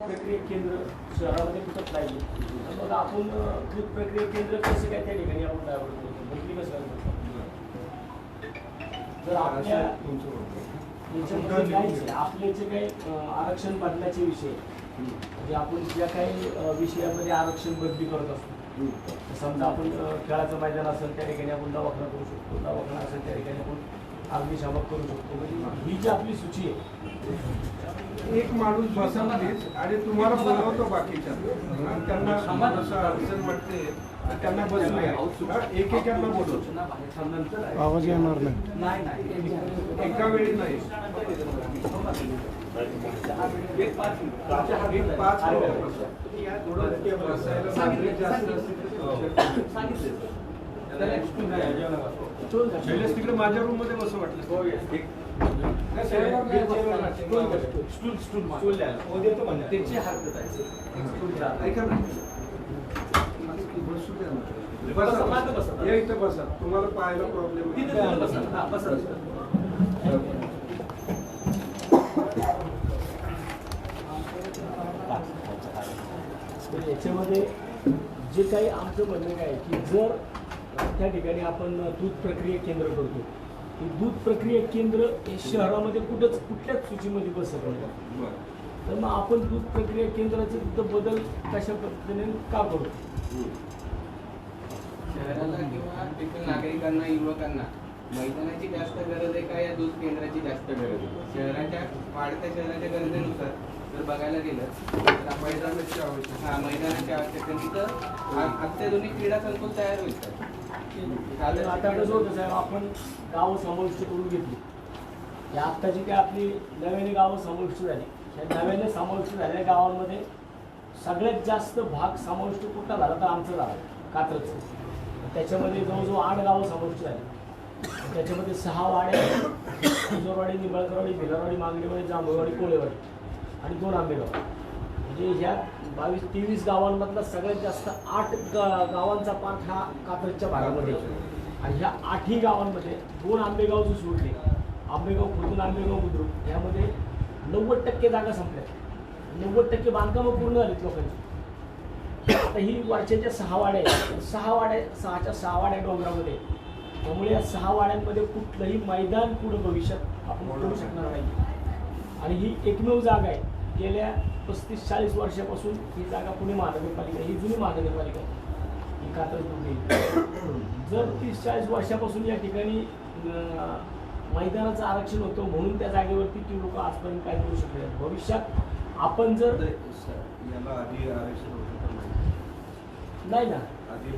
प्रक्रिया केंद्र शहरामध्ये कुठंच नाही. मग आपण दूध प्रक्रिया केंद्र कसं काय त्या ठिकाणी आपण बदली कसं जर आपल्या. आपले जे काही आरक्षण बदलाचे विषय म्हणजे आपण ज्या काही विषयामध्ये आरक्षण बदली करत असतो. समजा आपण खेळाचं मैदान असेल त्या ठिकाणी आपण दवाखाना करू शकतो. दवाखाना असेल त्या ठिकाणी आपण अग्निशामक करू शकतो. म्हणजे ही जी आपली सूची आहे एक माणूस बसवलीच आणि तुम्हाला बोलवतो बाकीच्या. आणि त्यांना असं अडचण वाटते तर त्यांना बसले एक एकांना बोलवतो. आवाज येणार नाही. एका वेळी नाही. एक पाच बसायला जास्त तिकडे माझ्या रूममध्ये बसू वाटलं. एक- नाही, स्टूल स्टूल स्टूल द्यायला. त्याची हरकत आहे ऐका ना बसू द्या ना. बसा, मागं बसा. बसा या इथं बसा. तुम्हाला पाहायला प्रॉब्लेम बसा. हा, याच्यामध्ये जे काही आमचं म्हणणं काय आहे की जर त्या ठिकाणी आपण दूध प्रक्रिया केंद्र करतो. की दूध प्रक्रिया केंद्र हे शहरामध्ये कुठंच कुठल्याच सूचीमध्ये बसत नाही. तर मग आपण दूध प्रक्रिया केंद्राचे तिथं बदल कशा पद्धतीने का करतो शहराला किंवा तिथील नागरिकांना युवकांना मैदानाची जास्त गरज आहे का या दूध केंद्राची जास्त गरज आहे? शहराच्या वाढत्या शहराच्या गरजेनुसार जर बघायला गेलं तर मैदानाची आवश्यकता. हा मैदानाची आवश्यकता तिथं अत्याधुनिक क्रीडा संकुल तयार होईल. आता कसं होतं साहेब आपण गावं समाविष्ट करून घेतली. या आत्ता जी काय आपली नव्याने गावं समाविष्ट झाली या नव्याने समाविष्ट झालेल्या गावांमध्ये सगळ्यात जास्त भाग समाविष्ट कुठला झाला तर आमचं गाव कात्रचं त्याच्यामध्ये जवळजवळ आठ गावं समाविष्ट झाली. त्याच्यामध्ये सहा वाड्या जोरवाडी निंबाळकरवाडी भिलारवाडी मांगडीवाडी जांभळवाडी कोळेवाडी आणि दोन आंबेगाव. म्हणजे ह्या बावीस तेवीस गावांमधला सगळ्यात जास्त आठ गा गावांचा पाठ हा कात्रजच्या भागामध्ये आणि ह्या आठही गावांमध्ये दोन आंबेगाव जो सोडले आंबेगाव खोतून आंबेगाव बुद्रुक यामध्ये नव्वद टक्के जागा संपल्या. नव्वद टक्के बांधकामं पूर्ण झालीत लोकांची. आता ही वर्षाच्या सहा वाड्या आहेत. सहा वाड्या सहाच्या सहा वाड्या डोंगरामध्ये त्यामुळे या सहा वाड्यांमध्ये कुठलंही मैदान पुढं भविष्यात आपण करू शकणार नाही. आणि ही एकमेव जागा आहे. गेल्या पस्तीस चाळीस वर्षापासून ही जागा पुणे महानगरपालिका ही जुनी महानगरपालिका आहे ही कात्रज बुद्रुक. जर तीस चाळीस वर्षापासून या ठिकाणी मैदानाचं आरक्षण होतं म्हणून त्या जागेवरती ती लोक आजपर्यंत काय करू शकले. भविष्यात आपण जर याला आधी आरक्षण होतं नाही? नाही ना आधी.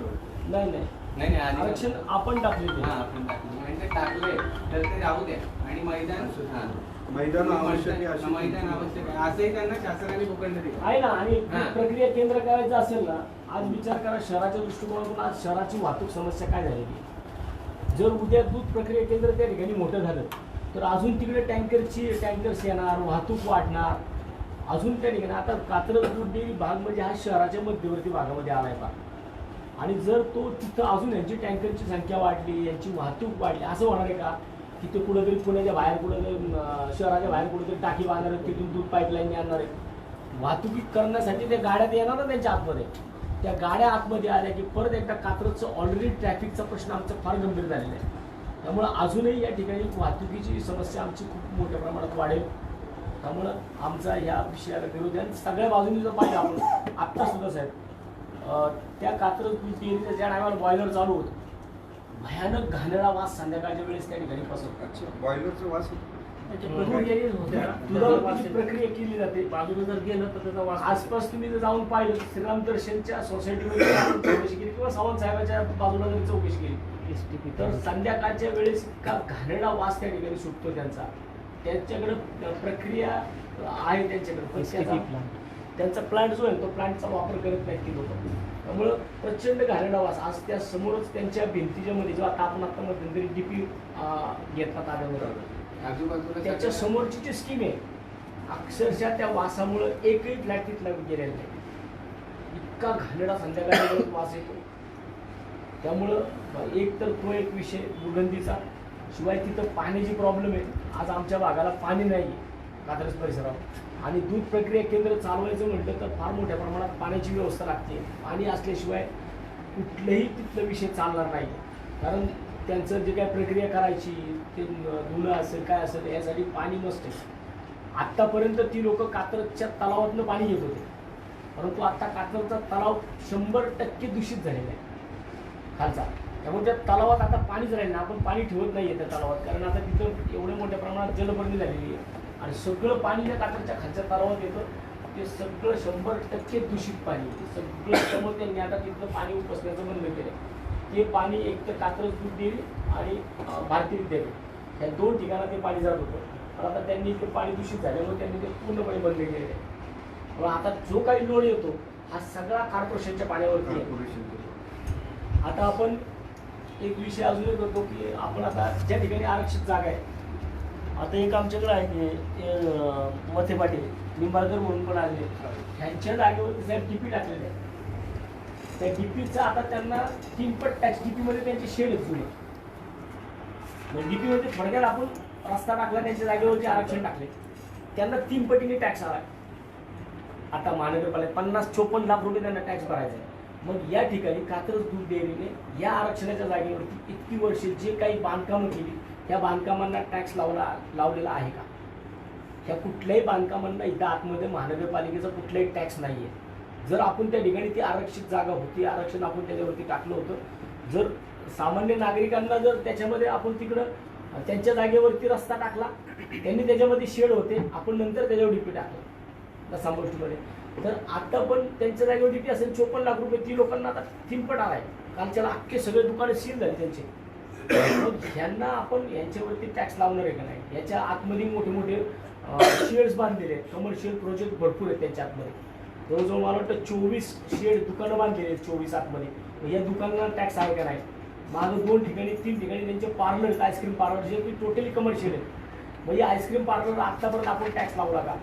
नाही नाही नाही नाही आधी आरक्षण आपण टाकले हा आपण टाकले म्हणजे टाकले तर ते राहू द्या आणि मैदान हा. मैदान आवश्यक आहे अशी मैदान आवश्यक आहे. असंही त्यांना शासनाने भूखंड दिला. आहे ना आणि हा. प्रक्रिया केंद्र करायचं असेल ना आज विचार करा शहराच्या दृष्टिकोनातून आज शहराची वाहतूक समस्या काय झालेली? जर उद्या दूध प्रक्रिया केंद्र त्या ठिकाणी मोठं झालं तर अजून तिकडे टँकरची टँकर्स येणार वाहतूक वाढणार. अजून त्या ठिकाणी आता कात्रज दूध डेअरी भाग म्हणजे हा शहराच्या मध्यवर्ती भागामध्ये आलाय पा आणि जर तो तिथं अजून यांची टँकरची संख्या वाढली यांची वाहतूक वाढली असं होणार आहे का? तिथे कुठेतरी पुण्याच्या बाहेर कुठेतरी शहराच्या बाहेर कुठेतरी टाकी बांधणार आहेत, तिथून दूध पाईपलाईन आणणार आहे. वाहतुकी करण्यासाठी त्या गाड्यात येणार ना त्यांच्या आतमध्ये. त्या गाड्या आतमध्ये आल्या की परत एकदा कात्रजचं ऑलरेडी ट्रॅफिकचा प्रश्न आमचा फार गंभीर झालेला आहे. त्यामुळं अजूनही या ठिकाणी वाहतुकीची समस्या आमची खूप मोठ्या प्रमाणात वाढेल. त्यामुळं आमचा ह्या विषयाला विरोध आहे. आणि सगळ्या बाजूनी जर पाहिजे आपण आत्ता सुद्धा साहेब त्या कात्रज डेअरीच्या ज्या टायमाला बॉयलर चालू होतं भयानक घाणेरडा वास संध्याकाळच्या वेळेस त्या ठिकाणी पसरतो. अच्छा बॉयलरचं वास प्रक्रिया केली जाते. बाजूला जर गेलं तर त्याचा वास आसपास तुम्ही जर जाऊन पाहिलं श्रीराम दर्शनच्या सोसायटीमध्ये चौकशी केली किंवा सावंत साहेबाच्या बाजूला जरी चौकशी केली. तर संध्याकाळच्या वेळेस इतका घाणेरडा वास त्या ठिकाणी सुटतो त्यांचा. त्यांच्याकडे प्रक्रिया आहे त्यांच्याकडे त्याचा- त्यांचा प्लांट जो आहे तो प्लांटचा वापर करत नाहीत ती लोक. त्यामुळं प्रचंड घाणेरडा वास. आज त्या समोरच त्यांच्या भिंतीच्या मध्ये जेव्हा आपण आता मध्यंतरी डीपी घेतला ताब्यामध्ये आजूबाजूला त्याच्या समोरची जी स्कीम आहे अक्षरशः त्या वासामुळं एकही फ्लॅट तिथला गेलेला नाही. इतका घाणेरडा संध्याकाळी वास येतो. त्यामुळं एक तर तो एक विषय दुर्गंधीचा. शिवाय तिथं पाण्याची प्रॉब्लेम आहे. आज आमच्या भागाला पाणी नाही कात्रज परिसरात. आणि दूध प्रक्रिया केंद्र चालवायचं म्हटलं तर फार मोठ्या प्रमाणात पाण्याची व्यवस्था लागते. पाणी असल्याशिवाय कुठलंही तिथलं विषय चालणार नाही. कारण त्यांचं जे काय प्रक्रिया करायची ते धुणं असेल काय असेल यासाठी पाणी नसते आत्तापर्यंत ती लोक कात्रच्या तलावातनं पाणी घेत होते. परंतु आत्ता कात्रचा तलाव शंभर टक्के दूषित झालेला आहे. खालचा. त्यामुळे त्या तलावात आता पाणीच राहील ना आपण पाणी ठेवत नाही आहे त्या तलावात. कारण आता तिथं एवढ्या मोठ्या प्रमाणात जलभरणी झालेली आहे. आणि सगळं पाणी त्या कात्रजच्या खालच्या तलावात येतं. ते सगळं शंभर टक्के दूषित पाणी. ते सगळं त्यामुळे त्यांनी आता तिथलं पाणी उपसण्याचं बंद केलं ते पाणी एक तर कात्रज दूध डेअरी आणि अं, भारती विद्यापीठ ह्या दोन ठिकाणा ते पाणी जात होतं. पण आता त्यांनी ते पाणी दूषित झाल्यामुळे त्यांनी ते पूर्णपणे बंद केलेलं आहे. पण आता जो काही लोड येतो हा सगळा कॉर्पोरेशनच्या पाण्यावरती आहे. आता आपण एक विषय अजून एक होतो की आपण आता ज्या ठिकाणी आरक्षित जागा आहे आता एक आमच्याकडे आहे मथे पाटील निंबाळकर म्हणून पण आले ह्यांच्या जागेवरती साहेब डीपी टाकलेले आहे त्या डीपीचा आता त्यांना तीन पट टॅक्स डीपीमध्ये त्यांचे शेड आहेत जुने डीपीमध्ये म्हणजे थोडक्यात आपण रस्ता टाकला त्यांच्या जागेवरती आरक्षण टाकले त्यांना तीन पटीने टॅक्स आला. आता महानगरपालिका पन्नास चोपन्न लाख रुपये त्यांना टॅक्स भरायचा आहे मग या ठिकाणी कात्रज दूध डेअरीने या आरक्षणाच्या जागेवरती इतकी वर्षे जे काही बांधकामं केली त्या बांधकामांना टॅक्स लावला लावलेला आहे का? ह्या कुठल्याही बांधकामांना इथं आतमध्ये महानगरपालिकेचा कुठलाही टॅक्स नाही आहे जर आपण त्या ठिकाणी ती आरक्षित जागा होती आरक्षण आपण त्याच्यावरती टाकलं होतं जर सामान्य नागरिकांना जर त्याच्यामध्ये आपण तिकडं त्यांच्या जागेवरती रस्ता टाकला त्यांनी त्याच्यामध्ये शेड होते आपण नंतर त्याच्यावर डीपी टाकलं. तसा गोष्टीमध्ये तर आता पण त्यांच्या जागेवर डीपी असेल चोपन्न लाख रुपये ती लोकांना आता थिंपट कारण कालच्याला अख्खे सगळे दुकाने सील झाले त्यांचे. मग ह्यांना आपण यांच्यावरती टॅक्स लावणार आहे का नाही? याच्या आतमध्ये मोठे मोठे शेड्स बांधलेले आहेत. कमर्शियल प्रोजेक्ट भरपूर आहेत त्यांच्या आतमध्ये. जवळजवळ मला वाटतं चोवीस शेड दुकानं बांधलेली आहेत चोवीस आतमध्ये. या दुकानांना टॅक्स आहे का नाही? माझं दोन ठिकाणी तीन ठिकाणी त्यांचे पार्लर आईस्क्रीम पार्लर जे की टोटली कमर्शियल आहेत. मग आईस्क्रीम पार्लर आत्तापर्यंत आपण टॅक्स लावला का?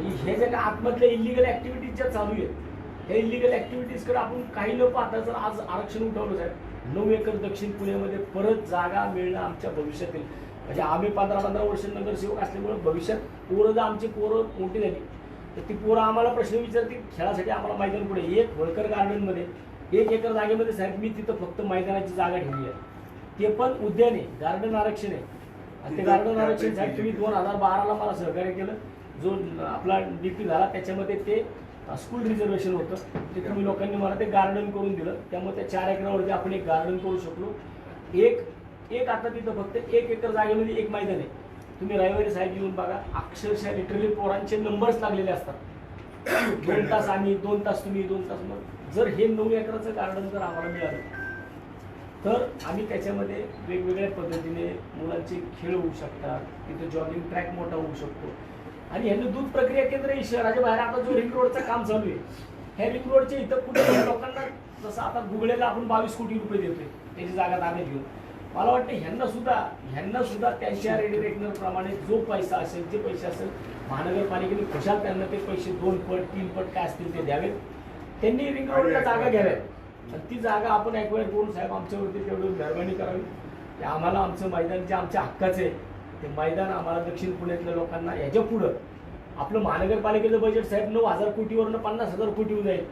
हे ज्या काय आतमधल्या इलिगल ऍक्टिव्हिटीज ज्या चालू आहेत त्या इलिगल ऍक्टिव्हिटीजकडे आपण काही लोक पाहता जर आज आरक्षण उठवलं साहेब नऊ एकर दक्षिण पुण्यामध्ये परत जागा मिळणं आमच्या भविष्यातील म्हणजे आम्ही पंधरा पंधरा वर्ष नगरसेवक असल्यामुळे भविष्यात पोरं जर आमची पोरं मोठी झाली तर ती पोरं आम्हाला प्रश्न विचारतील खेळासाठी आम्हाला मैदान पुढे एक होळकर गार्डनमध्ये एक एकर जागेमध्ये साहेब मी तिथं फक्त मैदानाची जागा ठेवली आहे. ते पण उद्यान आहे गार्डन आरक्षण आहे. आणि ते गार्डन आरक्षण साहेब तुम्ही दोन हजार बाराला मला सहकार्य केलं जो आपला डीपी झाला त्याच्यामध्ये ते स्कूल रिझर्वेशन होतं. ते तुम्ही लोकांनी मला ते गार्डन करून दिलं. त्यामुळे त्या चार एकरावरती आपण एक गार्डन करू शकलो एक एक आता तिथं फक्त एक एकर जागेमध्ये एक मैदान आहे. तुम्ही रविवारी साहेब येऊन बघा अक्षरशः लिटरली पोरांचे नंबर्स लागलेले असतात. दोन तास आम्ही दोन तास तुम्ही दोन तास मग. जर हे नऊ एकराचं गार्डन जर आम्हाला मिळालं तर आम्ही त्याच्यामध्ये वेगवेगळ्या पद्धतीने मुलांचे खेळ होऊ शकतात. तिथे जॉगिंग ट्रॅक मोठा होऊ शकतो. आणि ह्यानं दूध प्रक्रिया केंद्र ही शहराच्या बाहेर आता जो रिंग रोडचं काम चालू आहे ह्या रिंग रोडच्या इथं कुठे लोकांना जसं आता गुगळेला आपण बावीस कोटी रुपये देतोय त्याची जागा ताब्यात घेऊन मला वाटतं ह्यांना सुद्धा ह्यांना सुद्धा त्यांच्या रेडिरेक्टर प्रमाणे जो पैसा असेल जे पैसे असेल महानगरपालिकेने खुशाल त्यांना ते पैसे दोन पट तीन पट काय असतील ते द्यावेत. त्यांनी रिंग रोडला जागा घ्याव्यात. आणि ती जागा आपण ॲक्वायर करून साहेब आमच्यावरती तेवढी मेहरबानी करावी. की आम्हाला आमचं मैदान जे आमच्या हक्काचं आहे ते मैदान आम्हाला दक्षिण पुण्यातल्या लोकांना याच्या पुढं. आपलं महानगरपालिकेचं बजेट साहेब नऊ हजार कोटीवरनं पन्नास हजार कोटी जाईल.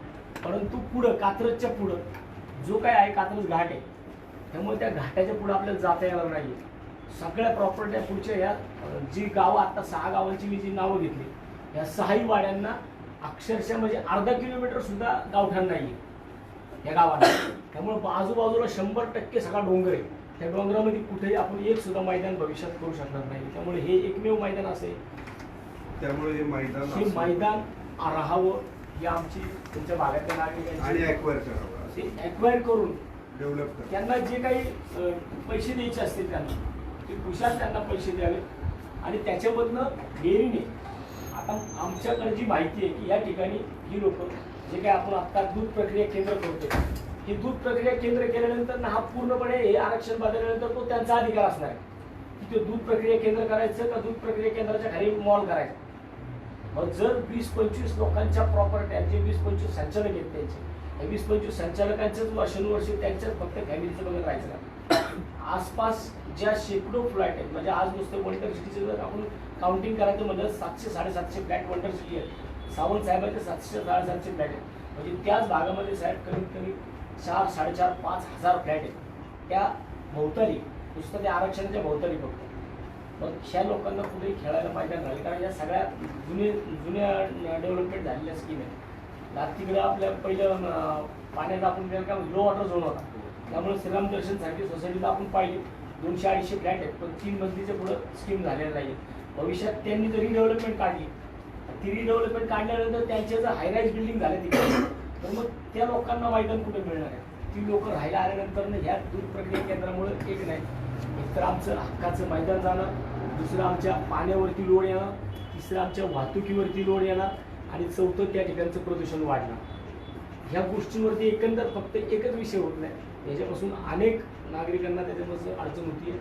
परंतु पुढं कात्रजच्या पुढं जो काय आहे कात्रज घाट आहे त्यामुळे त्या घाटाच्या पुढं आपल्याला जाता येणार नाही सगळ्या प्रॉपर्ट्या पुढच्या या जी गावं आता सहा गावांची मी जी नावं घेतली या सहाही वाड्यांना अक्षरशः म्हणजे अर्धा किलोमीटर सुद्धा गावठाण नाही आहे या गावाला त्यामुळे आजूबाजूला शंभर टक्के सगळा डोंगर आहे. त्या डोंगरामध्ये कुठेही आपण एक सुद्धा मैदान भविष्यात करू शकणार नाही. त्यामुळे हे एकमेव मैदान असेल. त्यामुळे हे मैदान हे असं- मैदान राहावं ही आमची तुमच्या भागातल्या आणि नागरिकांची ऍक्वायर करावं ते ॲक्वायर करून डेव्हलप करा. त्यांना जे काही अ, पैसे द्यायचे असतील त्यांना ते कुशाल त्यांना पैसे द्यावे. आणि त्याच्यामधनं डेअरीने आता आमच्याकडे जी माहिती आहे की या ठिकाणी ही लोक जे काही आपण आता दूध प्रक्रिया केंद्र करतो ही दूध प्रक्रिया केंद्र केल्यानंतर ना हा पूर्णपणे हे आरक्षण बदलल्यानंतर तो त्यांचा अधिकार असणार आहे. की ते दूध प्रक्रिया केंद्र करायचं का दूध प्रक्रिया केंद्राच्या खाली मॉल करायचं? मग जर वीस पंचवीस लोकांच्या प्रॉपर्ट्या जे वीस पंचवीस संचालक आहेत त्यांचे हे वीस पंचवीस संचालकांचंच वर्षानुवर्षे त्यांच्याच फक्त फॅमिलीचं बघत राहायचं का आसपास ज्या शेकडो फ्लॅट आहेत म्हणजे आज नुसते वंडर सिटीचे जर आपण काउंटिंग करायचं म्हणजे सातशे साडेसातशे फ्लॅट वंडर सिटी आहेत. सावंत साहेबांचे सातशे साडेसातशे फ्लॅट आहेत. म्हणजे त्याच भागामध्ये साहेब कमीत कमी चार साडेचार पाच हजार फ्लॅट आहेत. त्या भोवताली नुसतं त्या आरक्षणाच्या भोवताली फक्त. मग ह्या लोकांना कुठेही खेळायला मैदान राहिले कारण या सगळ्या जुने जुन्या डेव्हलपमेंट झालेल्या स्कीम आहेत. लातीकडे आपल्या पहिलं पाण्यात आपण काय लो वॉटर झोन होता. त्यामुळे श्रीराम दर्शनसाठी सोसायटीला आपण पाहिली. दोनशे अडीचशे फ्लॅट आहेत पण तीन मजलीचे पुढं स्कीम झालेलं नाही भविष्यात त्यांनी जर रिडेव्हलपमेंट काढली ती रिडेव्हलपमेंट काढल्यानंतर त्यांचे जर हायराईज बिल्डिंग झाले तिकडे तर मग त्या लोकांना मैदान कुठे मिळणार आहे? ती लोक राहायला आल्यानंतर ह्या दूध प्रक्रिया केंद्रामुळे एक नाही. एक तर आमचं हक्काचं मैदान जाणं दुसरं आमच्या पाण्यावरती लोड येणं तिसरं आमच्या वाहतुकीवरती लोड येणं आणि चौथं त्या ठिकाणचं प्रदूषण वाढणं ह्या गोष्टींवरती एकंदर फक्त एकच विषय होत नाही. याच्यापासून अनेक नागरिकांना त्याच्यापासून अडचण होती आहे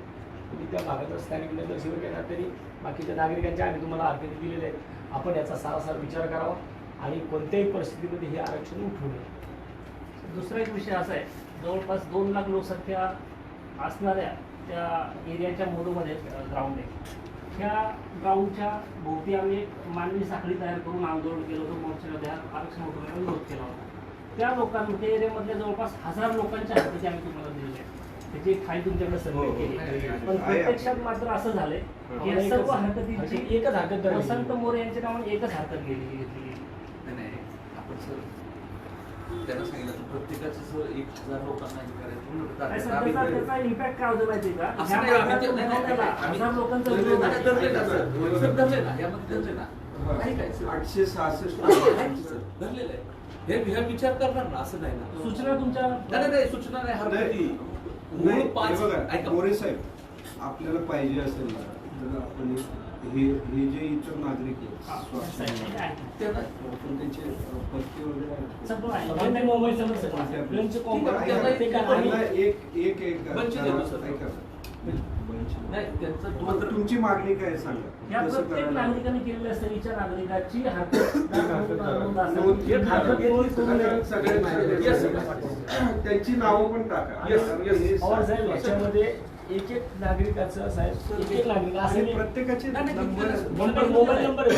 तुम्ही त्या भागाचा स्थानिक नगरसेवक येणार तरी बाकीच्या नागरिकांच्या आम्ही तुम्हाला हरकती दिलेले आहेत आपण याचा सारासार विचार करावा. आणि कोणत्याही परिस्थितीमध्ये हे आरक्षण उठवू नये. दुसरा एक विषय असा आहे जवळपास दोन लाख लोकसंख्या असणाऱ्या त्या एरियाच्या मोडमध्ये ग्राउंड आहे. ह्या ग्राउंडच्या भोवती आम्ही एक मानवी साखळी तयार करून आंदोलन केलं होतं मोर्चामध्ये आरक्षण उठवण्याचा विरोध केला होता. त्या लोकांना त्या एरियामधल्या जवळपास हजार लोकांच्या हरकती आम्ही तुम्हाला दिलेल्या आहेत त्याची फाईल तुमच्याकडे सर्वे हो. केली पण आहे. प्रत्यक्षात मात्र असं झालंय की या सर्व हरकतींची एकच हरकत. वसंत मोरे यांच्या नावाने एकच हरकत गेली घेतली गेली नाही नाही आपण सर. त्यांना सांगितलं प्रत्येकाचं सर एक हजार लोकांना हे करायचं इम्पॅक्ट काय होतो का? हजार लोकांचा सर. धरले ना, यामध्ये धरले ना. आठशे सहासष्ट धरलेलं आहे. हे विचार करणार ना असं नाही ना. सूचना तुमच्या नाही नाही, नाही सूचना नाही हरकती मूळ पाच ऐका. मोरे साहेब आपल्याला पाहिजे असेल ना तर आपण हे हे जे इतर नागरिक आहेत. त्यांना आपण त्यांचे पत्ते वगैरे एक एक एक तुमची मागणी काय आहे सांगा. प्रत्येक? नागरिकाने नागरिकाची. त्यांची नावं पण टाका. याच्यामध्ये एक एक नागरिकाचं साहेब एक एक नागरिक असं नाही. प्रत्येकाचे नाही, नाही, नंबर नाही, नंबर मोबाईल नंबर.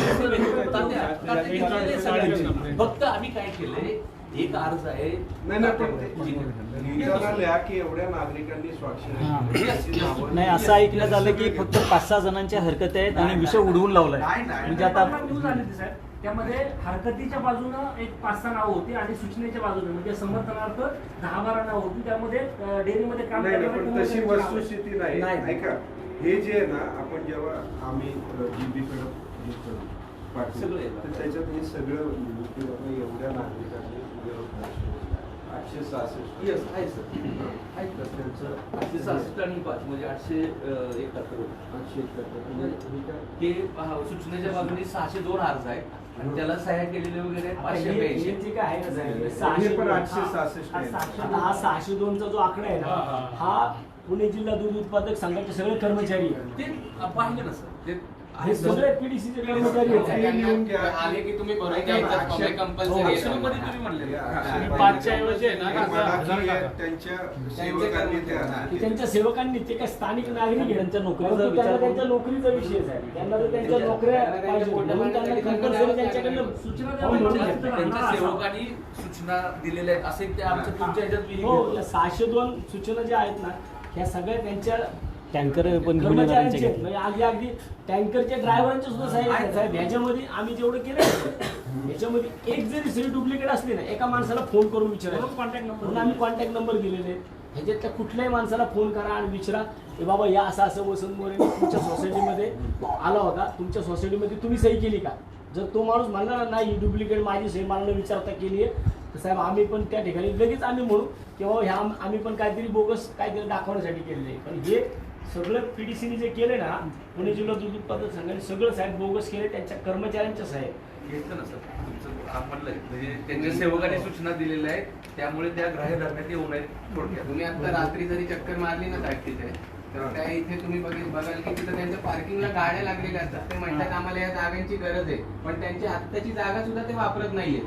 फक्त आम्ही काय केलंय एक अर्ज आहे नाही नाही पण ठीक आहे. लिहिताना लिहा की एवढ्या नागरिकांनी स्वाक्षरी केली. Yes, yes. नावं- नाही असं ऐकण्यात आलं की फक्त पाच सहा जणांच्या हरकत आहेत आणि विषय उडवून लावलाय नाही, नाही. म्हणजे आता न्यूज आली होती साहेब त्यामध्ये हरकतीच्या बाजूनं एक पाच सहा नावं होती आणि सूचनेच्या बाजूने म्हणजे समर्थनार्थ दहा बारा नावं होती त्यामध्ये डेअरीमध्ये काम नाही नाही, करणाऱ्या पण तशी. वस्तुस्थिती नाही नाही. ऐका हे जे आहे ना आपण जेव्हा आम्ही जीबी कडे हे करू, पाठवू, सगळं येतं. तर त्याच्यात हे सगळं की बाबा एवढ्या नागरिकांनी विरोध दर्शवला. आठशे सहासष्ट Yes, आहे सर आहे तर त्यांचं आठशे सहासष्ट आणि पाच म्हणजे आठशे अं, एकाहत्तर आठशे एकाहत्तर. म्हणजे हे काय? पहा, सूचनेच्या बाजूने सहाशे दोन अर्ज आहेत आणि त्याला सह्या केलेले वगैरे आहेत आता पाचशे हे- ब्याऐंशी जे काय आहे ना साहेब, सहाशे पण दोन. आठशे हा. सहासष्ट हा, आहे. सहाशे आता हा सहाशे दोनचा जो आकडा आहे ना हा पुणे जिल्हा दूध उत्पादक संघाचे सगळे कर्मचारी आहेत ते पाहिजे ना सर ते हे सगळे पीडीसीचे कर्मचारी आहेत. हे. आले की तुम्ही भरून तुम्ही हे. पाचच्या ऐवजी आहे ना, हे आता म्हणा हजार की टाका. त्यांच्या सेवकांनी त्या की त्यांच्या सेवकांनी ते काय स्थानिक नागरिक आहेत. त्यांच्या नोकरीचा परंतु विचार त्यांना करून- त्यांच्या नोकरीचा विषय आहे. त्यांना तर त्यांच्या नोकऱ्या पाहिजे म्हणून त्यांना कंपल्सरी त्यांच्याकडनं सूचना घेतलं. त्यांच्या सेवकांनी सूचना दिलेल्या आहेत. असे ते आमच्या तुमच्या ह्याच्यात विहित हो. या सहाशे दोन सूचना ज्या आहेत ना ह्या सगळ्या त्यांच्या टँकर पण घेऊन कर्मचाऱ्यांचे आहेत. म्हणजे अगदी अगदी टँकरच्या ड्रायव्हरांचे सुद्धा साहेब आहेत. साहेब ह्याच्यामध्ये आम्ही जेवढं केलं ह्याच्यामध्ये एक जरी सरी डुप्लिकेट असली ना एका माणसाला फोन करून विचारायचं म्हणून कॉन्टॅक्ट म्हणून नंबर आम्ही कॉन्टॅक्ट नंबर दिलेले आहेत ह्याच्यातल्या कुठल्याही माणसाला फोन करा आणि विचारा की बाबा या असं असं वसंत मोरे तुमच्या सोसायटीमध्ये आला होता. तुमच्या सोसायटीमध्ये तुम्ही सही केली का? जर तो माणूस म्हणला ना नाही डुप्लिकेट माझी सही मला न विचारता केली आहे. तर साहेब आम्ही पण त्या ठिकाणी लगेच आम्ही म्हणू की बाबा ह्या आम- आम्ही पण काहीतरी बोगस काहीतरी दाखवण्यासाठी केलेलं आहे. पण हे सगळं पी डी सीने जे केले ना पुणे जिल्हा दूध उत्पादक संघाने सगळं साहेब बोगस केले त्यांच्या कर्मचाऱ्यांच्या साहेब. घेतलं ना सर तुमचं हा म्हणलं म्हणजे त्यांच्या सेवकांनी सूचना दिलेल्या आहेत त्यामुळे त्या ग्राह्य धरण्यात येऊ नयेत थोडक्यात. तुम्ही आता रात्री जरी चक्कर मारली ना साहेब तिथे तर त्या इथे तुम्ही बघेल बघाल की तिथे त्यांच्या पार्किंगला गाड्या लागलेल्या असतात. ते म्हणतात आम्हाला या जागांची गरज आहे. पण त्यांची आत्ताची जागा सुद्धा ते वापरत नाहीये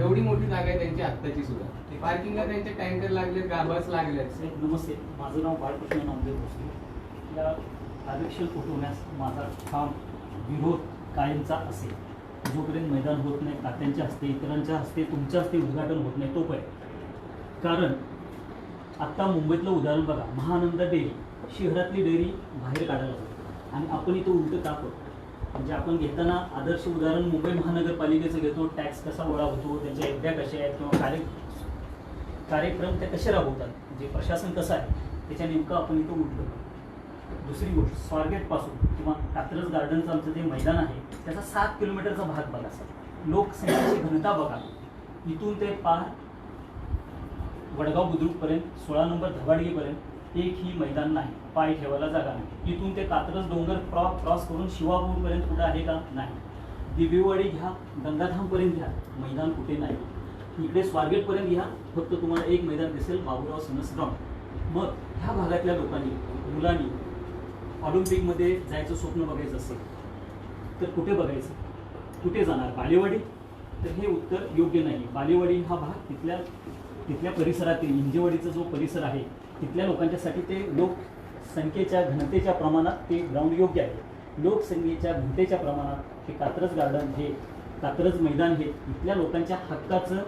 एवढी मोठी जागा आहे त्यांची आत्ताची सुद्धा. पार्किंगला त्यांचे टँकर लागलेत गाभस लागलेत नमस्ते. माझं नाव बाळकृष्ण नामदेव भोसले. या आरक्षण उठवण्यास माझा ठाम विरोध कायमचा असेल. जोपर्यंत मैदान होत नाही तात्यांच्या हस्ते इतरांच्या हस्ते तुमच्या हस्ते उद्घाटन होत नाही तोपर्यंत. कारण आत्ता मुंबईतलं उदाहरण बघा. महानंद डेअरी शहरातली डेअरी बाहेर काढायला होती. आणि आपण इथं उलटं का म्हणजे आपण घेताना आदर्श उदाहरण मुंबई महानगरपालिकेचं घेतो. टॅक्स कसा गोळा होतो? त्यांच्या एकट्या कशा आहेत? किंवा कार्य कार्यक्रम ते कसे राबवतात? म्हणजे प्रशासन कसं आहे? त्याच्या नेमकं आपण इथं उठलो दुसरी गोष्ट स्वारगेटपासून किंवा कात्रज गार्डनचं आमचं जे मैदान आहे त्याचा सात किलोमीटरचा भाग बघा सर. लोकसंख्येची घनता बघा. इथून ते पार वडगाव बुद्रुकपर्यंत सोळा नंबर धबाडगीपर्यंत एकही मैदान नाही. पाय ठेवायला जागा नाही. इथून ते कात्रज डोंगर क्रॉ क्रॉस करून शिवापूरपर्यंत कुठं आहे का? नाही. दिवेवाडी घ्या गंगाधामपर्यंत घ्या. मैदान कुठे नाही. इकडे स्वारगेटपर्यंत घ्या. फक्त तुम्हाला एक मैदान दिसेल बाबूराव सनस ग्राउंड मग ह्या भागातल्या लोकांनी मुलांनी ऑलिम्पिकमध्ये जायचं स्वप्न बघायचं असेल तर कुठे बघायचं? कुठे जाणार? बालेवाडी? तर हे उत्तर योग्य नाही. बालेवाडी हा भाग तिथल्या तिथल्या परिसरातील इंजेवाडीचा जो परिसर आहे तिथल्या लोकांच्यासाठी ते लोक संख्येच्या घनतेच्या प्रमाणात ते ग्राउंड योग्य आहे. लोकसंख्येच्या घनतेच्या प्रमाणात हे कात्रज गार्डन हे कात्रज मैदान हे इथल्या लोकांच्या हक्काचं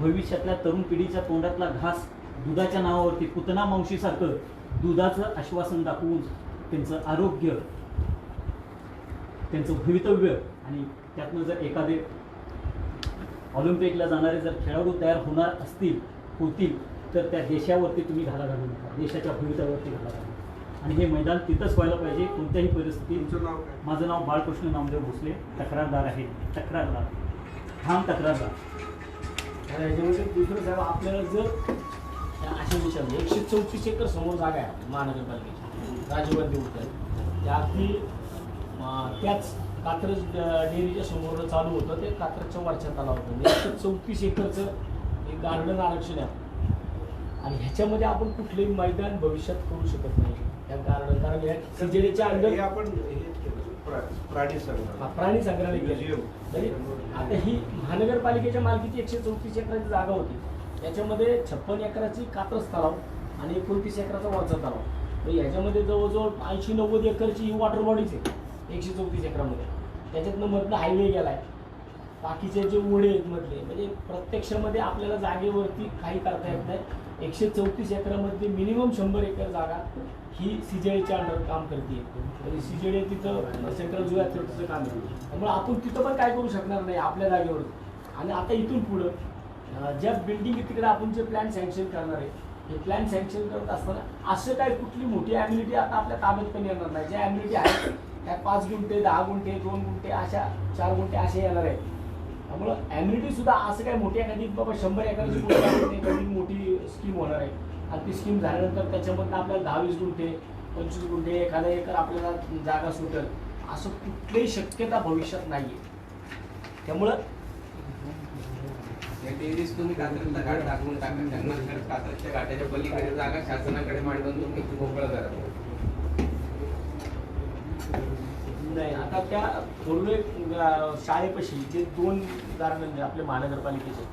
भविष्यातल्या तरुण पिढीच्या तोंडातला घास दुधाच्या नावावरती पुतना मावशीसारखं दुधाचं आश्वासन दाखवून त्यांचं आरोग्य त्यांचं भवितव्य आणि त्यातनं जर एखादे ऑलिम्पिकला जाणारे जर खेळाडू तयार होणार असतील होतील तर त्या देशावरती तुम्ही घाला घालू नका. देशाच्या भवितव्यावरती घाला घालू आणि हे मैदान तिथंच व्हायला पाहिजे कोणत्याही परिस्थितीत. नाव काय? माझं नाव बाळकृष्ण नामदेव भोसले. तक्रारदार आहे. तक्रारदार. ठाम तक्रारदार. आणि ह्याच्यामध्ये दुसरं साहेब आपल्याला जर या अशा विषयामध्ये एकशे चौतीस एकर समोर जागा आहे महानगरपालिकेची राजीवगांधी उद्यान त्या अगदी अं, त्याच कात्रज अं, डेअरीच्या समोर चालू होतं ते कात्रजच्या वरच्या तलाव होतं म्हणजे एकशे चौतीस एकरचं एक गार्डन आरक्षण आहे. आणि ह्याच्यामध्ये आपण कुठलंही मैदान भविष्यात करू शकत नाही. कारण या सीजेडीच्या अंडर आपण केलं, प्रा- प्राणी संग्रहालय. प्राणी संग्रहालय केलं. तरी आता ही महानगरपालिकेच्या मालकीची एकशे चौतीस एकराची जागा होती. त्याच्यामध्ये छप्पन एकराची कात्रज तलाव आणि एकोणतीस एकराचा वरचा तलाव तर याच्यामध्ये जवळजवळ ऐंशी नव्वद एकरची ही वॉटर बॉडीज आहे एकशे चौतीस एकरामध्ये. त्याच्यातनं मधनं हायवे गेलाय. बाकीचे जे ओढे आहेत मधले म्हणजे प्रत्यक्षामध्ये आपल्याला जागेवरती काही करता येत नाही. एकशे चौतीस एकरामध्ये मिनिमम शंभर एकर जागा ही सीजेडीच्या अंडर काम करते. म्हणजे सीजेडी तिथं सेंट्रल जुळ्या अथॉरिटीचं काम आहे त्यामुळे आपण तिथं पण काय करू शकणार नाही आपल्या जागेवर. आणि आता इथून पुढं ज्या बिल्डिंग तिकडे आपण जे प्लॅन सँक्शन करणार आहे हे प्लॅन सँक्शन करत असताना असं काय कुठली मोठी ॲम्युनिटी आता आपल्या ताब्यात पण येणार नाही. ज्या ॲम्युनिटी आहेत त्या पाच गुंठे दहा गुंठे दोन गुंठे अशा चार गुंठे असे येणार आहेत. त्यामुळं ॲम्युनिटी सुद्धा असं काय मोठी एखादी बाबा शंभर एकराची आहे, एखादी मोठी स्कीम होणार आहे. आणि ती स्कीम झाल्यानंतर त्याच्यामधनं आपल्याला दहा वीस गुंठे पंचवीस गुंठे एखादा एकर आपल्याला जागा सुटेल असं कुठलीही शक्यता भविष्यात नाही आहे त्यामुळं या टेरिस तुम्ही कात्रजचा घाट दाखवून टाका त्यांना कात्रजच्या घाटाच्या पलीकडे जागा शासनाकडे मांडून तुम्ही मोकळं करा. नाही. आता त्या थोरले अं, शाळेपाशी जे दोन गार्डन आपले महानगरपालिकेचे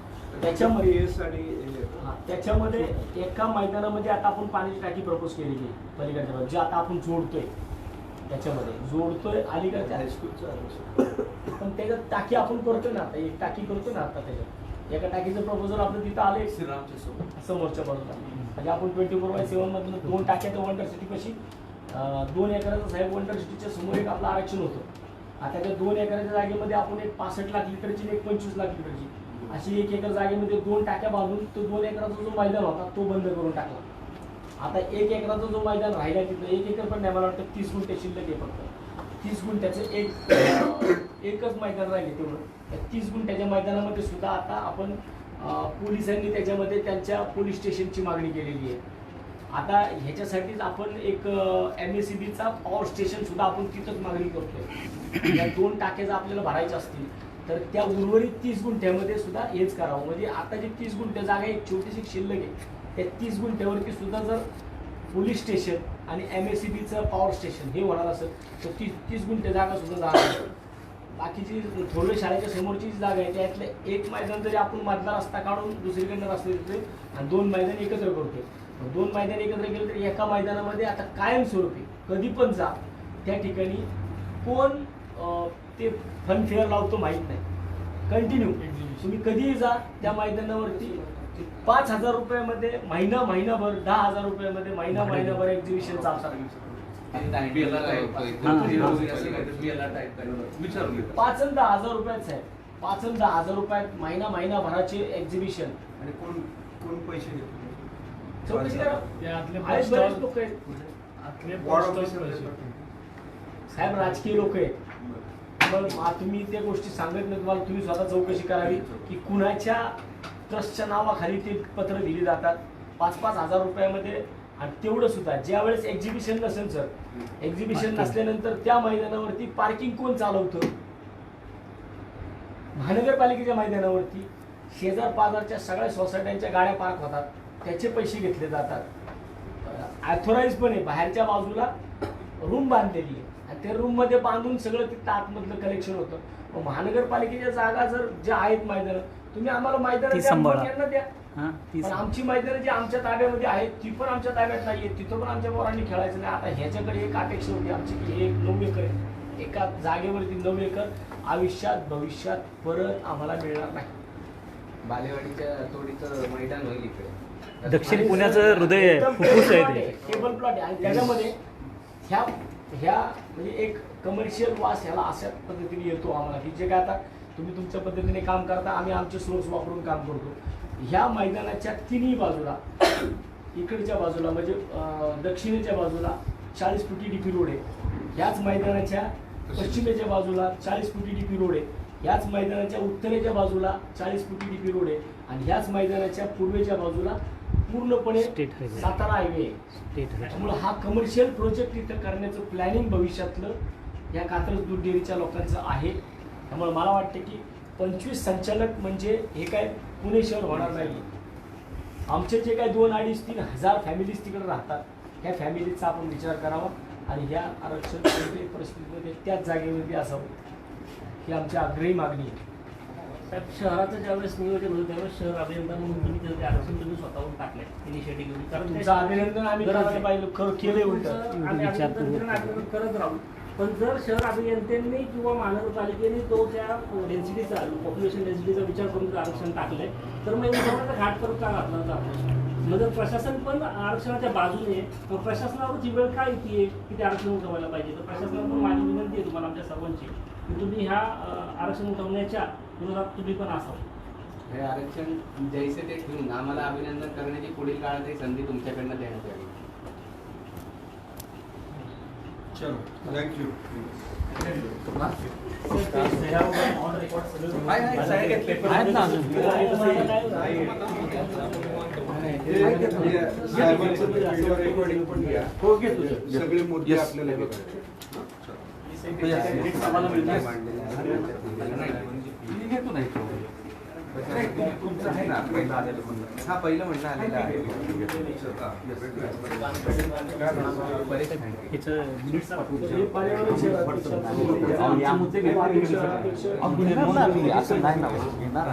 त्याच्यामध्ये आणि त्याच्यामध्ये एका मैदानामध्ये आता आपण पाण्याची टाकी प्रपोज केलेली आहे पलीकडच्या जे आता आपण जोडतोय त्याच्यामध्ये. जोडतोय अलीकडच्या हायस्कूलचं. पण त्याच्यात टाकी आपण करतोय ना आता एक टाकी करतोय ना आता त्याच्यात. एका टाकीचं प्रपोजल आपलं तिथं आले श्रीरामच्या समोरच्या बाजूला. म्हणजे आपण ट्वेंटी फोर बाय सेवन मधून दोन टाक्या तर वंडर सिटी कशी दोन एकराचं साहेब वंडर सिटीच्या समोर एक आपलं आरक्षण होतं. आता त्या दोन एकराच्या जागेमध्ये आपण एक पासष्ट लाख लिटरची एक पंचवीस लाख लिटरची. अशी एक एकर जागेमध्ये दोन टाक्या बांधून तो दोन एकराचा जो मैदान होता तो बंद करून टाकला. आता एक एकराचा जो मैदान राहिला तिथं एक एकर पण नाही मला वाटतं तीस गुंठे शिल्लक आहे फक्त. तीस गुंठ्याचं एक एकच मैदान राहिले तेवढं. त्या तीस गुंठ्याच्या मैदानामध्ये सुद्धा आता आपण पोलिसांनी त्याच्यामध्ये त्यांच्या पोलीस स्टेशनची मागणी केलेली आहे. आता ह्याच्यासाठीच आपण एक एम एस सी बीचा पॉवर स्टेशन सुद्धा आपण तिथंच मागणी करतोय. या दोन टाक्या जर आपल्याला भरायच्या असतील तर त्या उर्वरित तीस गुंठ्यामध्ये सुद्धा हेच करावं. म्हणजे आता जी तीस गुंठ्या जागा एक छोटीशी शिल्लक आहे त्या तीस गुंठ्यावरती सुद्धा जर पोलीस स्टेशन आणि एम एस सी बीचं पॉवर स्टेशन हे होणार असेल तर तीस तीस गुंठे जागा सुद्धा जाणार बाकीची थोडे शाळेच्या समोरची जी जागा आहे त्यातले एक मैदान जरी आपण मधला रस्ता काढून दुसरीकडनं रस्ते देतोय आणि दोन मैदान एकत्र करतोय दोन मैदान एकत्र केले तर एका मैदानामध्ये आता कायमस्वरूपी कधी पण जा त्या ठिकाणी कोण ते फन फेअर लावतो माहीत नाही. कंटिन्यू तुम्ही कधीही जा त्या मैदानावरती पाच हजार रुपयामध्ये महिना महिनाभर दहा हजार रुपयामध्ये महिना महिनाभर एक्झिबिशन चालतात पाच आणि दहा हजार रुपयाच आहे पाच आणि दहा हजार रुपयात महिना महिनाभराचे एक्झिबिशन आणि कोण कोण पैसे घेतो साहेब राजकीय लोक आहेत. मग मा- तुम्ही त्या गोष्टी सांगत नाही तुम्हाला तुम्ही स्वतः चौकशी करावी की कुणाच्या ट्रस्टच्या नावाखाली ते पत्र दिली जातात. पाच पाच हजार रुपयामध्ये. आणि तेवढं सुद्धा. ज्या वेळेस एक्झिबिशन नसेल सर एक्झिबिशन नसल्यानंतर त्या मैदानावरती पार्किंग कोण चालवतं? महानगरपालिकेच्या मैदानावरती. शेजार पाजारच्या सगळ्या सोसायट्यांच्या गाड्या पार्क होतात. त्याचे पैसे घेतले जातात. ॲथोराईज पण आहे. बाहेरच्या बाजूला रूम बांधलेली आहे. आणि त्या रूममध्ये बांधून सगळं तिथं आतमधलं कलेक्शन होतं. मग महानगरपालिकेच्या जागा जर ज्या आहेत मैदानं तुम्ही आम्हाला मैदान द्या पण आमची मैदानं जी आमच्या ताब्यामध्ये आहेत ती पण आमच्या ताब्यात नाहीये तिथं पण आमच्या पोरांनी खेळायचं नाही. आता ह्याच्याकडे एक अपेक्षा होती आमची की हे एक नऊ एकर आहे. एका जागेवरती नऊ एकर आयुष्यात भविष्यात परत आम्हाला मिळणार नाही. बालेवाडीच्या तोडीचं मैदान होईल इकडे. दक्षिण पुण्याचं हृदय आहे. फुफ्फुस आहे ते. टेबल प्लॉट आहे. आणि त्याच्यामध्ये ह्या ह्या म्हणजे एक कमर्शियल वास ह्याला अशा पद्धतीने येतो आम्हाला की जे काय आता तुम्ही तुमच्या पद्धतीने काम करता आम्ही आमचे सोर्स वापरून काम करतो. ह्या मैदानाच्या तिन्ही बाजूला इकडच्या बाजूला म्हणजे दक्षिणेच्या बाजूला चाळीस फुटी डीपी रोड आहे. ह्याच मैदानाच्या पश्चिमेच्या बाजूला चाळीस फुटी डीपी रोड आहे. ह्याच मैदानाच्या उत्तरेच्या बाजूला चाळीस फुटी डीपी रोड आहे. आणि ह्याच मैदानाच्या पूर्वेच्या बाजूला पूर्णपणे State highway. Satara highway state. त्यामुळे हा कमर्शियल प्रोजेक्ट इथं करण्याचं प्लॅनिंग भविष्यातलं या कात्रज दूध डेअरीच्या लोकांचं आहे. त्यामुळे मला वाटतं की पंचवीस संचालक म्हणजे हे काय पुणे शहर होणार नाही. आमचे जे काय दोन अडीच तीन हजार फॅमिलीज तिकडे राहतात. ह्या फॅमिलीचा आपण विचार करावा आणि ह्या आरक्षण परिस्थितीमध्ये त्याच जागेवरती असावं. ही आमची आग्रही मागणी आहे. साहेब शहराचं ज्यावेळेस नियोजन होतं त्यावेळेस शहर अभियंता म्हणून तुम्ही त्याचं आरक्षण तुम्ही स्वतःहून टाकलंय इनिशिएटिव्ह घेऊन. कारण तुमचं अभिनंदन आम्ही गरज करायला आहे. पाहिजे खरं केलंय उलट. तुमचं आम्ही अभिनंदन करून अभिनंदन करत राहू. पण जर शहर अभियंत्यांनी किंवा महानगरपालिकेने तो त्या डेन्सिटीचा पॉप्युलेशन डेन्सिटीचा विचार करून जर आरक्षण टाकलंय तर मग एवढा घाट परत का घातला जातो मग जर प्रशासन पण आरक्षणाच्या बाजूने आहे, मग प्रशासनावरची वेळ काय येते की ते आरक्षण उठवायला पाहिजे? तर प्रशासनाला पण माझी विनंती आहे तुम्हाला आमच्या सर्वांची की तुम्ही ह्या अं, आरक्षण उठवण्याच्या विरोधात तुम्ही पण असावं. हे आरक्षण जैसे ते ठेवून आम्हाला अभिनंदन करण्याची पुढील काळात एक संधी तुमच्याकडनं देण्यात यावी. चलो थँक्यू रेकॉर्डिंग पण घ्या घेतो सर. सगळे मुद्दे. आपल्याला हे मी घेतो नाही तुमचं आहे ना आलेलं हा पहिलं म्हणणं आलेलं आहे बरेच असं नाही ना घेणार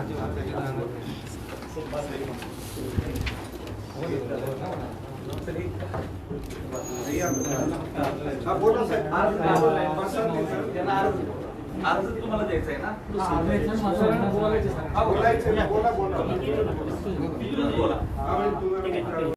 हा, बोला साहेब. अर्ज तुम्हाला द्यायचा आहे ना? बोलायचं ना, बोला बोला.